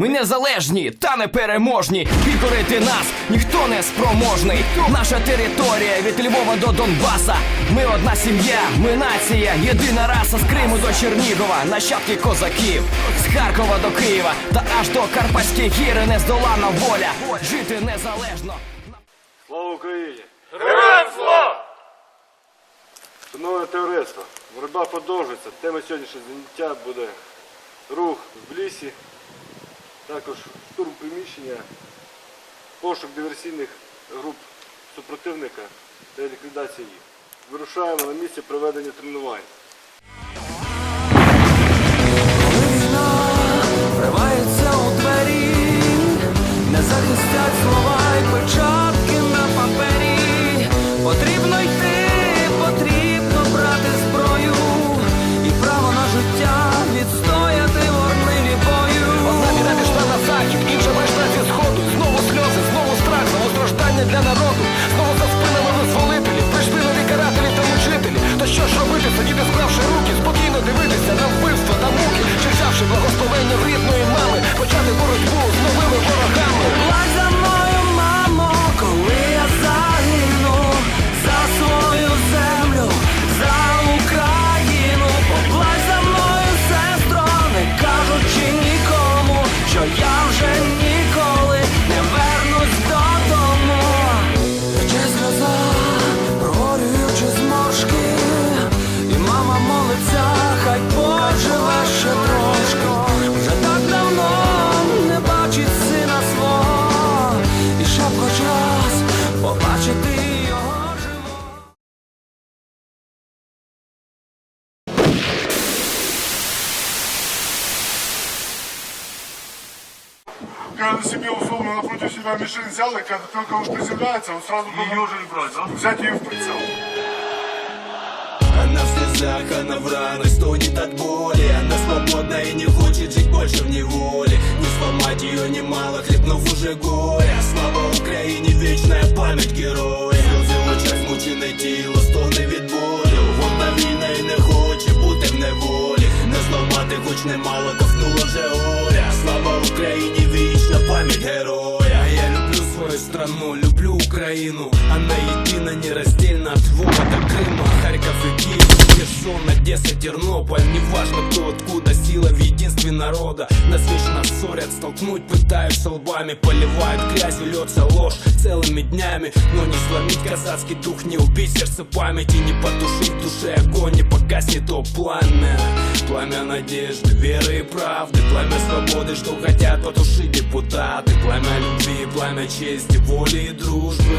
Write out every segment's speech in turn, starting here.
Ми незалежні та непереможні. Підкорити нас ніхто не спроможний. Наша територія від Львова до Донбаса. Ми одна сім'я, ми нація, єдина раса з Криму до Чернігова, нащадки козаків, з Харкова до Києва та аж до Карпатських гір нездоланна воля. Жити незалежно. Слава Україні! Героям слава! Шановне товариство, боротьба продовжується. Тема сьогоднішнього заняття буде рух в лісі, також штурм приміщення, пошук диверсійних груп супротивника та ліквідація їх. Вирушаємо на місце проведення тренувань. Когда себе условно напротив себя мишень взял, и когда только он приземляется, он сразу должен уже не брать, да? взять ее в прицел. Она в слезах, она в ранах стонет от боли. Она свободна и не хочет жить больше в неволе. Не сломать ее немало, хлебнув уже горя Слава Україні, вечная пам'ять героя. Сльози в очах змучене тіло, стони від болю Вона вільна і не хоче бути в неволі Не зламати хоч немало, ковнула вже горя Слава Україні, пам'ять героя. Я люблю свою страну, люблю Україну Она єдина, нераздельна от Львова до Крыма. Харьков и Одесса, Тернополь Неважно кто откуда, сила в единстве народа. Нас вечно ссорят, столкнуть пытаются лбами Поливают грязью, льется ложь целыми днями. Но не сломить казацкий дух, не убить сердце памяти Не потушить в душе огонь, не погаснет то пламя. Пламя надежды, веры и правды Пламя свободы, что хотят потушить депутаты. Пламя любви, пламя чести, воли и дружбы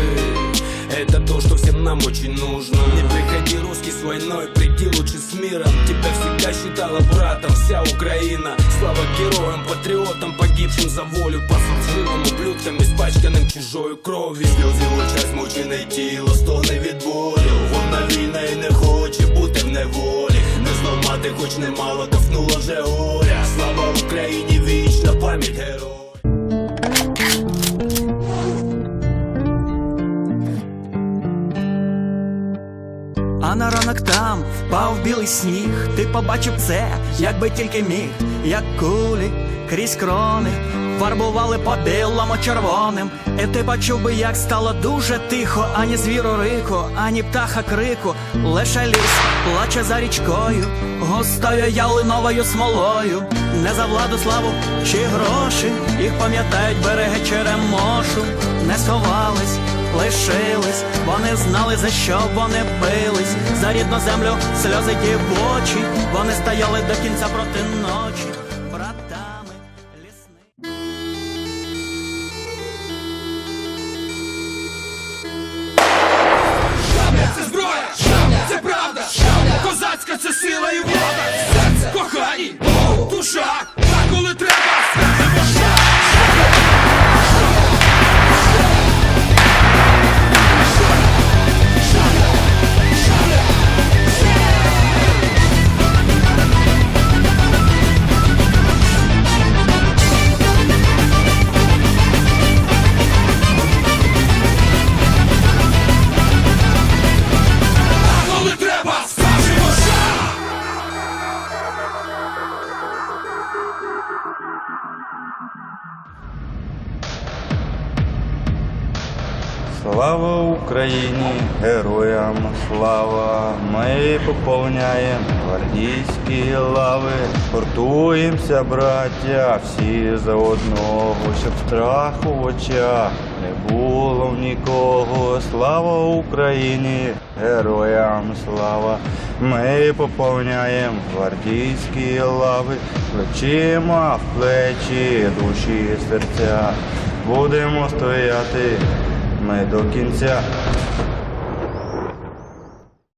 Это то, что всем нам очень нужно Не приходи русский с войной, приди лучше с миром Тебя всегда считала братом вся Украина Слава героям, патриотам, погибшим за волю По служивым ублюдкам, испачканным чужою кров'ю Сльози в очах змучене тіло, стони від болю Вона вільна і не хоче бути в неволі Не зламати хоч немало, ковнула вже горя Слава Україні, вічна пам'ять героя ранок там впав білий сніг, ти побачив це, як би тільки міг, як кулі крізь крони, фарбували по білому червоним. І ти почув би, як стало дуже тихо, ані звіру рику, ані птаха крику, лише ліс плаче за річкою, густою ялиновою смолою, не за владу, славу чи гроші, їх пам'ятають береги черемошу, не сховались лишились, вони знали, за що вони бились, за рідну землю сльози дівочі, вони стояли до кінця проти ночі, братами лісни. Це зброя, це правда, козацька це сила і влада, серце, кохані, душа, та коли треба, Слава Україні, героям слава! Ми поповняємо гвардійські лави, гуртуємося, браття, всі за одного, щоб страху в очах не було в нікого. Слава Україні, героям слава! Ми поповняємо гвардійські лави, плечима в плечі, душі, серця. Будемо стояти ми до кінця.